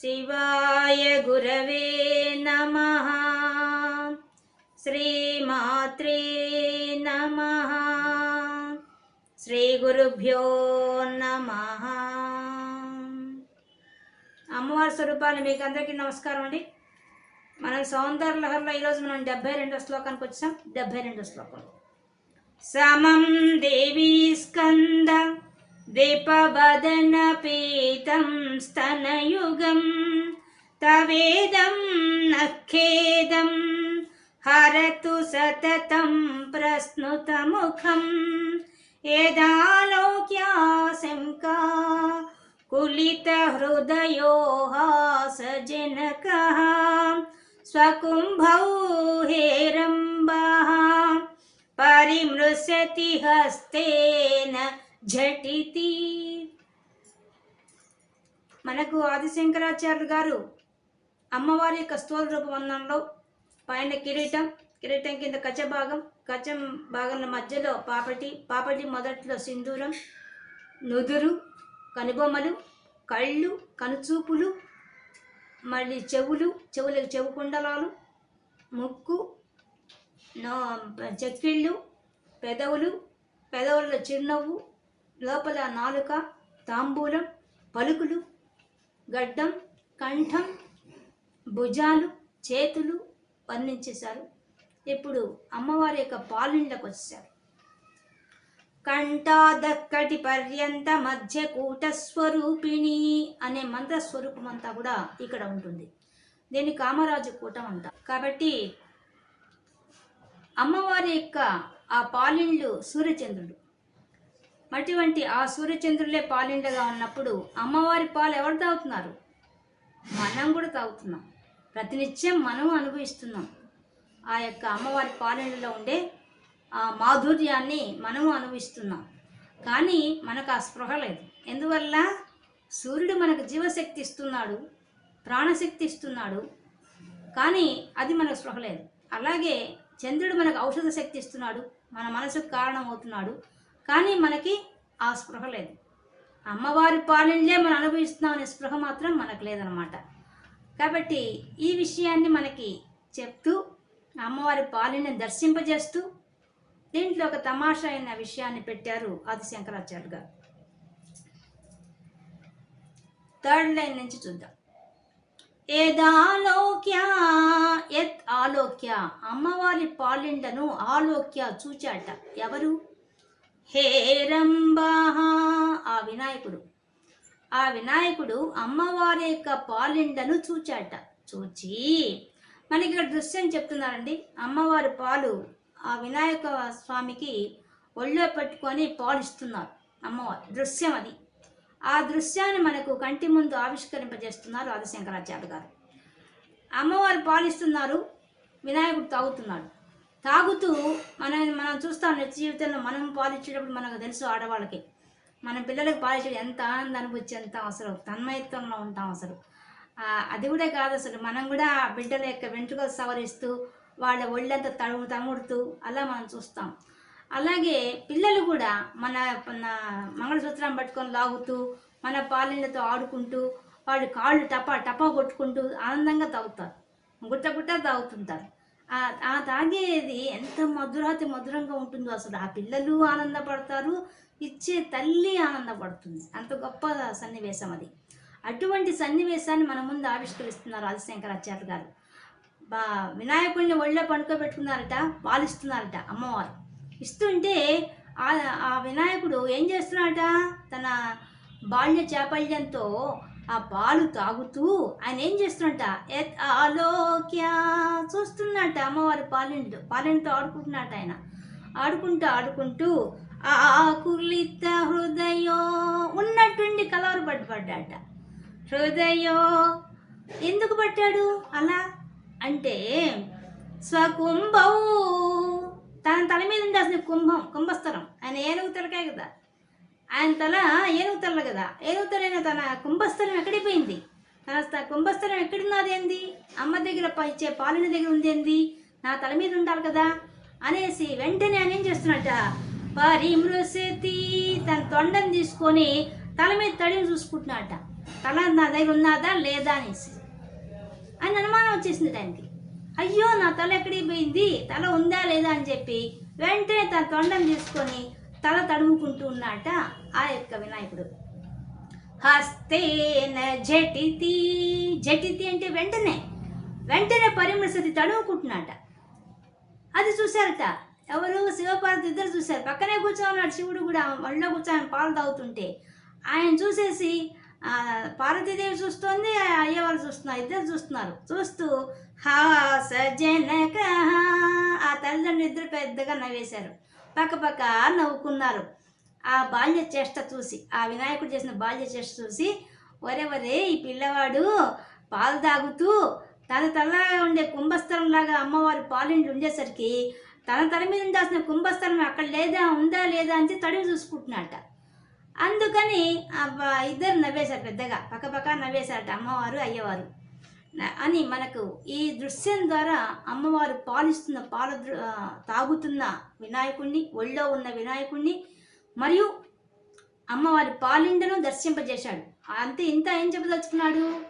శివాయ గురవే నమ. శ్రీమాత్రే నమ. శ్రీ గురుభ్యో నమ. అమ్మవారి స్వరూపాలు మీకు అందరికీ నమస్కారం అండి. మనం సౌందర్య లహర్లో ఈరోజు మనం డెబ్బై రెండో శ్లోకానికి వచ్చాం. డెబ్బై రెండో శ్లోకం. సమం దేవీ స్కంద विपवदनपीतं स्तनयुगं तवेदं न खेदं हरतु सततं प्रस्नुतमुखम् यदा लोक्या शङ्का कुलितहृदयोः सजनकः स्वकुम्भौ हेरम्बः परिमृशति हस्तेन జటితి. మనకు ఆదిశంకరాచార్యులు గారు అమ్మవారి యొక్క స్థూల రూపవందనంలో పైన కిరీటం కిరీటం కింద కచ్చ భాగం కచ్చం భాగంలో మధ్యలో పాపటి పాపటి మొదట్లో సింధూరం నుదురు కనుబొమ్మలు కళ్ళు కనుచూపులు మళ్ళీ చెవులు చెవులకు చెవు కుండలాలు ముక్కు నో చెక్కిళ్ళు పెదవులు పెదవుల్లో చిరునవ్వు లోపల నాలుక తాంబూలం పలుకులు గడ్డం కంఠం భుజాలు చేతులు వర్ణించేశారు ఇప్పుడు అమ్మవారి యొక్క పాలిండ్లకు వచ్చారు కంఠాదక్కటి పర్యంత మధ్య కూటస్వరూపిణి అనే మంత్రస్వరూపం అంతా కూడా ఇక్కడ ఉంటుంది. దీన్ని కామరాజు కూటం అంట కాబట్టి అమ్మవారి యొక్క ఆ పాలిండ్లు సూర్యచంద్రుడు. అటువంటి ఆ సూర్యచంద్రులే పాలిండగా ఉన్నప్పుడు అమ్మవారి పాలు ఎవరు తాగుతున్నారు? మనం కూడా తాగుతున్నాం. ప్రతినిత్యం మనం అనుభవిస్తున్నాం. ఆ యొక్క అమ్మవారి పాలిండలో ఉండే ఆ మాధుర్యాన్ని మనము అనుభవిస్తున్నాం. కానీ మనకు ఆ స్పృహ లేదు. ఎందువల్ల? సూర్యుడు మనకు జీవశక్తి ఇస్తున్నాడు ప్రాణశక్తి ఇస్తున్నాడు కానీ అది మనకు స్పృహ లేదు. అలాగే చంద్రుడు మనకు ఔషధ శక్తి ఇస్తున్నాడు మన మనసుకు కారణం అవుతున్నాడు కానీ మనకి ఆ స్పృహ లేదు. అమ్మవారి పాలనలే మనం అనుభవిస్తున్నాం అనే స్పృహ మాత్రం మనకు లేదనమాట కాబట్టి ఈ విషయాన్ని మనకి చెప్తూ అమ్మవారి పాలనని దర్శింపజేస్తూ దీంట్లో ఒక తమాషా అయిన విషయాన్ని పెట్టారు ఆది శంకరాచార్య గారు. థర్డ్ లైన్ నుంచి చూద్దాం. ఏదాలోక్య ఎత్ ఆలోక్య అమ్మవారి పాలిండను ఆలోక్య చూచాట. ఎవరు? హేరంబ ఆ వినాయకుడు. ఆ వినాయకుడు అమ్మవారి యొక్క పాలిండను చూచాట. చూచి మనకి ఇక్కడ దృశ్యం చెప్తున్నారండి. అమ్మవారి పాలు ఆ వినాయక స్వామికి ఒళ్ళో పెట్టుకొని పాలు ఇస్తున్నారు అమ్మవారు. దృశ్యం అది. ఆ దృశ్యాన్ని మనకు కంటి ముందు ఆవిష్కరింపజేస్తున్నారు ఆదిశంకరాచార్య గారు. అమ్మవారు పాలిస్తున్నారు వినాయకుడు తాగుతున్నాడు. తాగుతూ మన మనం చూస్తాం నిత్య జీవితంలో మనం పాలిచ్చేటప్పుడు మనకు తెలుసు ఆడవాళ్ళకి. మన పిల్లలకు పాలించడం ఎంత ఆనంద అనుభూతి ఎంత అసలు తన్మయత్వంలో ఉంటాం అసలు. అది కూడా కాదు అసలు. మనం కూడా బిడ్డల యొక్క వెంట్రుకలు సవరిస్తూ వాళ్ళ ఒళ్ళంతా తడుము తముడుతూ అలా మనం చూస్తాం. అలాగే పిల్లలు కూడా మన మంగళసూత్రం పట్టుకొని లాగుతూ మన పాలనలతో ఆడుకుంటూ వాళ్ళు కాళ్ళు టపా టపా కొట్టుకుంటూ ఆనందంగా తాగుతారు. గుట్ట గుట్ట తాగుతుంటారు. ఆ- తాగేది ఎంత మధురాతి మధురంగా ఉంటుందో అసలు. ఆ పిల్లలు ఆనందపడతారు ఇచ్చే తల్లి ఆనందపడుతుంది. అంత గొప్ప సన్నివేశం అది. అటువంటి సన్నివేశాన్ని మన ముందు ఆవిష్కరిస్తున్నారు ఆదిశంకరాచార్య గారు. బా వినాయకుడిని ఒళ్ళో పండుకోబెట్టుకున్నారట పాలిస్తున్నారట అమ్మవారు. ఇస్తుంటే ఆ ఆ వినాయకుడు ఏం చేస్తున్నాడట? తన బాల్య చాపల్యంతో ఆ పాలు తాగుతూ ఆయన ఏం చేస్తున్నట్ట ఎత్ ఆలోక్య చూస్తున్నట్ట అమ్మవారి పాలెండు పాలిండితో ఆడుకుంటున్నట్ట ఆయన. ఆడుకుంటూ ఆడుకుంటూ ఆకులిత హృదయో ఉన్నట్టుండి కలవరు పడ్డాట. హృదయో ఎందుకు పట్టాడు అలా అంటే స్వకుంభవు తన తల మీద ఉండాల్సిన కుంభం కుంభస్థలం. ఆయన ఏనుగు తిరకాయ కదా. ఆయన తల ఏనుగుతల కదా. ఏనుగుతలైన తన కుంభస్థలం ఎక్కడిపోయింది? తన కుంభస్థలం ఎక్కడున్నది ఏంది? అమ్మ దగ్గర ప- ఇచ్చే పాలన దగ్గర ఉంది ఏంది? నా తల మీద ఉండాలి కదా? అనేసి వెంటనే ఆయన ఏం చేస్తున్నట్ట పరిమృశతి తన తొండని తీసుకొని తల మీద తడిని చూసుకుంటున్నట్ట తల నా దగ్గర ఉన్నదా లేదా అనేసి. అని అనుమానం వచ్చేసింది ఆయనకి. అయ్యో నా తల ఎక్కడికి పోయింది? తల ఉందా లేదా అని చెప్పి వెంటనే తన తొండం తీసుకొని తల తడుముకుంటూ ఉన్నాట ఆ యొక్క వినాయకుడు. హస్తేన జటితి. జటితి అంటే వెంటనే. వెంటనే పరిమళసతి తడుముకుంటున్నాట అది చూశారట. ఎవరు శివపార్వతి ఇద్దరు చూశారు. పక్కనే కూర్చోన్నాడు శివుడు కూడా. మళ్ళీ కూర్చొని పాలు తాగుతుంటే. ఆయన చూసేసి పార్వతీదేవి చూస్తోంది అయ్యవారు చూస్తున్నారు ఇద్దరు చూస్తున్నారు. చూస్తూ హాస జనక. ఆ తల్లిదండ్రులు ఇద్దరు పెద్దగా నవ్వేశారు. పక్క పక్క నవ్వుకున్నారు. ఆ బాల్య చేష్ట చూసి ఆ వినాయకుడు చేసిన బాల్య చేష్ట చూసి ఒరే ఒరే ఈ పిల్లవాడు పాలు తాగుతూ తన తలలాగా ఉండే కుంభస్థలం లాగా అమ్మవారి పాలింట్లు ఉండేసరికి తన తల మీద ఉండాల్సిన కుంభస్థలం అక్కడ లేదా ఉందా లేదా అని తడివి చూసుకుంటున్నాట అందుకని ఆ ఇద్దరు నవ్వేశారు పెద్దగా పక్కపక్క నవ్వేశారట అమ్మవారు అయ్యవారు. అని మనకు ఈ దృశ్యం ద్వారా అమ్మవారు పాలిస్తున్న పాల తాగుతున్న వినాయకుణ్ణి ఒళ్ళో ఉన్న వినాయకుణ్ణి మరియు అమ్మవారి పాలిండను దర్శింపజేశాడు. అంతే ఇంత ఏం చెప్పదలుచుకున్నాడు?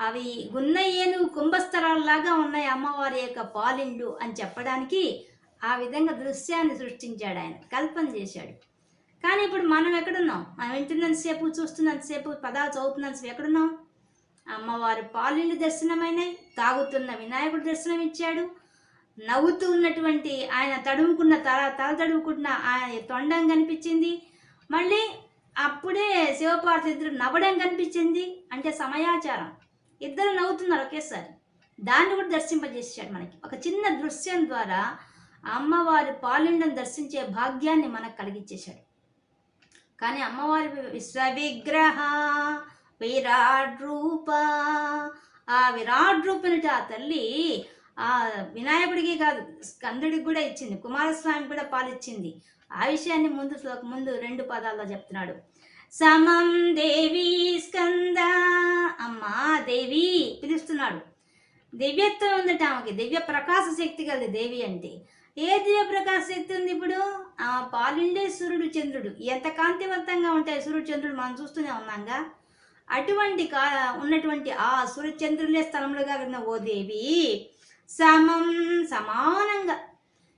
అవి గున్న ఏనుగు కుంభస్థలాల్లాగా ఉన్నాయి అమ్మవారి యొక్క పాలిండు అని చెప్పడానికి ఆ విధంగా దృశ్యాన్ని సృష్టించాడు ఆయన కల్పన చేశాడు. కానీ ఇప్పుడు మనం ఎక్కడున్నాం? మనం వింటున్నంతసేపు చూస్తున్నంతసేపు పదాలు చదువుతున్నంతసేపు ఎక్కడున్నాం? అమ్మవారి పాలిండు దర్శనమైనాయి తాగుతున్న వినాయకుడు దర్శనం ఇచ్చాడు నవ్వుతూ ఉన్నటువంటి ఆయన తడుముకున్న తల తల తడుముకున్న ఆయన తొండం కనిపించింది. మళ్ళీ అప్పుడే శివపార్వతి ఇద్దరు నవ్వడం కనిపించింది. అంటే సమయాచారం ఇద్దరు నవ్వుతున్నారు ఒకేసారి. దాన్ని కూడా దర్శింపజేసాడు మనకి. ఒక చిన్న దృశ్యం ద్వారా అమ్మవారి పాలిండను దర్శించే భాగ్యాన్ని మనకు కలిగించేశాడు కానీ అమ్మవారి విశ్వవిగ్రహ విరాట్ రూప ఆ విరాట్ రూపునిట ఆ తల్లి ఆ వినాయకుడికి కాదు స్కందుడికి కూడా ఇచ్చింది కుమారస్వామి కూడా పాలిచ్చింది. ఆ విషయాన్ని ముందు శ్లోక ముందు రెండు పదాల్లో చెప్తున్నాడు. సమం దేవి స్కంద అమ్మా దేవి పిలుస్తున్నాడు. దివ్యత్వం ఉందట ఆమెకి దివ్య ప్రకాశ శక్తి కలది దేవి అంటే. ఏ దివ్య ప్రకాశ శక్తి ఉంది ఇప్పుడు? ఆ పాలుండే సూర్యుడు చంద్రుడు. ఎంత కాంతివంతంగా ఉంటాయి సూర్యుడు చంద్రుడు మనం చూస్తూనే ఉన్నాంగా అటువంటి కా ఉన్నటువంటి ఆ సూర్యచంద్రులే స్థలములుగా ఉన్న ఓ దేవి సమం సమానంగా.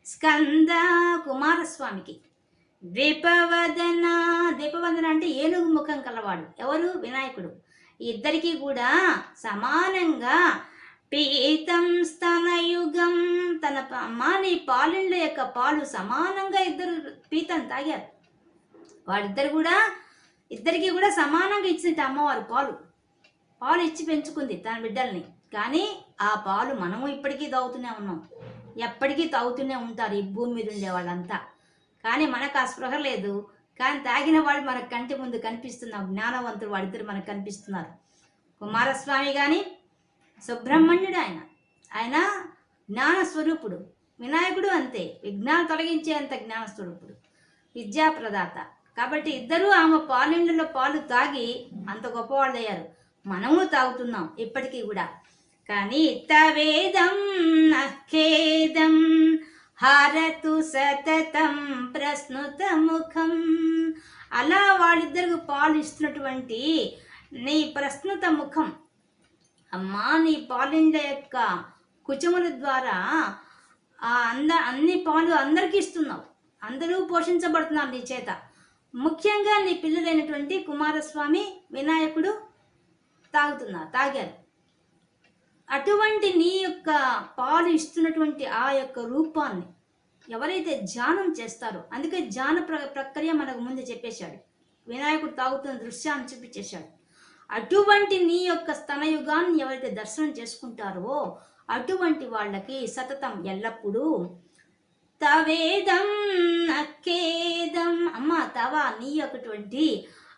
స్కంద కుమారస్వామికి. ద్వీపవదన ద్వీపవదన అంటే ఏనుగు ముఖం కలవాడు. ఎవరు? వినాయకుడు. ఇద్దరికీ కూడా సమానంగా పీతం స్తనయుగం తన ప- అమ్మాని పాలుళ్ళ యొక్క పాలు సమానంగా ఇద్దరు పీతం తాగారు. వాళ్ళిద్దరు కూడా ఇద్దరికీ కూడా సమానంగా ఇచ్చింది అమ్మవారు పాలు. పాలు ఇచ్చి పెంచుకుంది తన బిడ్డల్ని. కానీ ఆ పాలు మనము ఇప్పటికీ తాగుతూనే ఉన్నాం. ఎప్పటికీ తాగుతూనే ఉంటారు ఈ భూమి మీద ఉండే వాళ్ళంతా. కానీ మనకు ఆ స్పృహ లేదు. కానీ తాగిన వాళ్ళు మనకు కంటి ముందు కనిపిస్తున్నాం జ్ఞానవంతులు వాళ్ళిద్దరు మనకు కనిపిస్తున్నారు. కుమారస్వామి కానీ సుబ్రహ్మణ్యుడు ఆయన. ఆయన జ్ఞాన స్వరూపుడు. వినాయకుడు అంతే. విఘ్నాలు తొలగించేంత జ్ఞాన స్వరూపుడు. విద్యాప్రదాత. కాబట్టి ఇద్దరూ ఆమె పాలిండ్లలో పాలు తాగి అంత గొప్పవాళ్ళు అయ్యారు మనము తాగుతున్నాం ఇప్పటికీ కూడా. కానీ తవేదం నఖేదం హారతు సతతం ప్రశ్నుత ముఖం. అలా వాళ్ళిద్దరికి పాలు ఇస్తున్నటువంటి నీ ప్రశ్నుత ముఖం. అమ్మా నీ పాలింద యొక్క కుచముల ద్వారా ఆ అంద అన్ని పాలు అందరికీ ఇస్తున్నావు. అందరూ పోషించబడుతున్నారు నీ చేత. ముఖ్యంగా నీ పిల్లలైనటువంటి కుమారస్వామి వినాయకుడు తాగుతున్నా తాగారు అటువంటి నీ యొక్క పాలు ఇస్తున్నటువంటి ఆ యొక్క రూపాన్ని ఎవరైతే ధ్యానం చేస్తారో అందుకే ధ్యాన ప్ర ప్రక్రియ మనకు ముందు చెప్పేశాడు. వినాయకుడు తాగుతున్న దృశ్యాన్ని చూపించేశాడు. అటువంటి నీ యొక్క స్తనయుగాన్ని ఎవరైతే దర్శనం చేసుకుంటారో అటువంటి వాళ్ళకి సతతం ఎల్లప్పుడూ తవేదం నక్కేదం. అమ్మ తవ నీ యొక్కటువంటి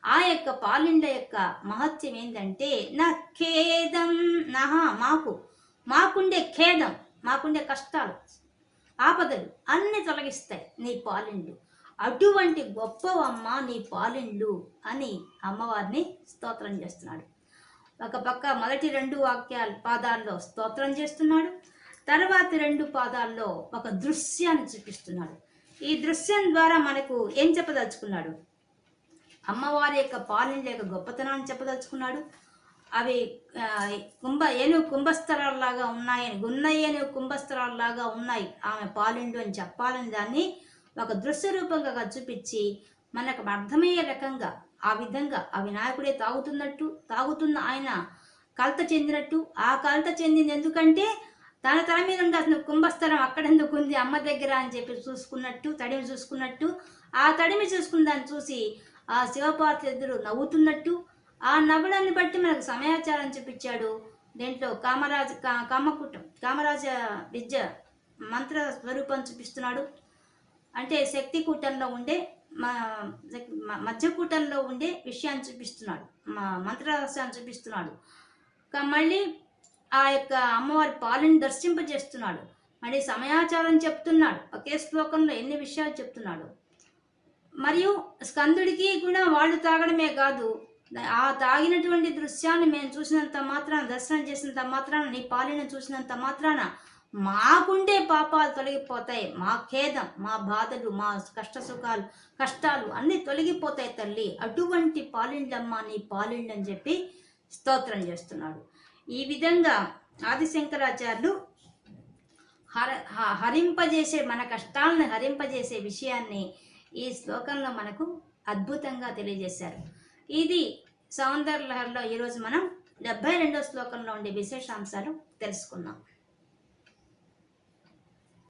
ఆ యొక్క పాలుండ యొక్క మహత్యం ఏంటంటే నా ఖేదం నహా మాకు మాకుండే ఖేదం మాకుండే కష్టాలు ఆపదలు అన్ని తొలగిస్తాయి నీ పాలిండ్లు అటువంటి గొప్పవమ్మ నీ పాలిండ్లు అని అమ్మవారిని స్తోత్రం చేస్తున్నాడు. ఒక పక్క మొదటి రెండు వాక్యాలు పాదాల్లో స్తోత్రం చేస్తున్నాడు. తర్వాతి రెండు పాదాల్లో ఒక దృశ్యాన్ని చూపిస్తున్నాడు. ఈ దృశ్యం ద్వారా మనకు ఏం చెప్పదలుచుకున్నాడు? అమ్మవారి యొక్క పాలన యొక్క గొప్పతనాన్ని చెప్పదలుచుకున్నాడు. అవి కుంభ ఏను కుంభస్థలాల్లాగా ఉన్నాయని గున్నయ్యను కుంభస్థలాల్లాగా ఉన్నాయి. ఆమె పాలిండు అని చెప్పాలని దాన్ని ఒక దృశ్య రూపంగా చూపించి మనకు అర్థమయ్యే రకంగా ఆ విధంగా ఆ వినాయకుడే తాగుతున్నట్టు తాగుతున్న ఆయన కలత చెందినట్టు ఆ కలత చెందింది ఎందుకంటే తన తల మీద ఉండాల్సిన కుంభస్థలం అక్కడెందుకు ఉంది? అమ్మ దగ్గర అని చెప్పి చూసుకున్నట్టు తడిమి చూసుకున్నట్టు ఆ తడిమి చూసుకున్న దాన్ని చూసి ఆ శివపార్వతి ఇద్దరు నవ్వుతున్నట్టు ఆ నవ్వడాన్ని బట్టి మనకు సమయాచారం చూపించాడు దీంట్లో కామరాజ కా- కామరాజ విద్య మంత్ర స్వరూపం చూపిస్తున్నాడు. అంటే శక్తి కూటంలో ఉండే మధ్యకూటంలో ఉండే విషయాన్ని చూపిస్తున్నాడు. మంత్రరహస్యాన్ని చూపిస్తున్నాడు. మళ్ళీ ఆ యొక్క అమ్మవారి పాలను దర్శింపజేస్తున్నాడు. మళ్ళీ సమయాచారం చెప్తున్నాడు. ఒకే శ్లోకంలో ఎన్ని విషయాలు చెప్తున్నాడు? మరియు స్కందుడికి కూడా వాళ్ళు తాగడమే కాదు. ఆ తాగినటువంటి దృశ్యాన్ని మేము చూసినంత మాత్రాన దర్శనం చేసినంత మాత్రాన నీ పాలన చూసినంత మాత్రాన మాకుండే పాపాలు తొలగిపోతాయి. మా ఖేదం మా బాధలు మా కష్ట సుఖాలు కష్టాలు అన్నీ తొలగిపోతాయి తల్లి. అటువంటి పాలిండమ్మ నీ పాలిండని చెప్పి స్తోత్రం చేస్తున్నాడు. ఈ విధంగా ఆదిశంకరాచార్యులు హర హరింపజేసే మన కష్టాలను హరింపజేసే విషయాన్ని ఈ శ్లోకంలో మనకు అద్భుతంగా తెలియజేశారు. ఇది సౌందర్యలహరిలో ఈరోజు మనం డెబ్బై రెండో శ్లోకంలో ఉండే విశేషాంశాలు తెలుసుకున్నాం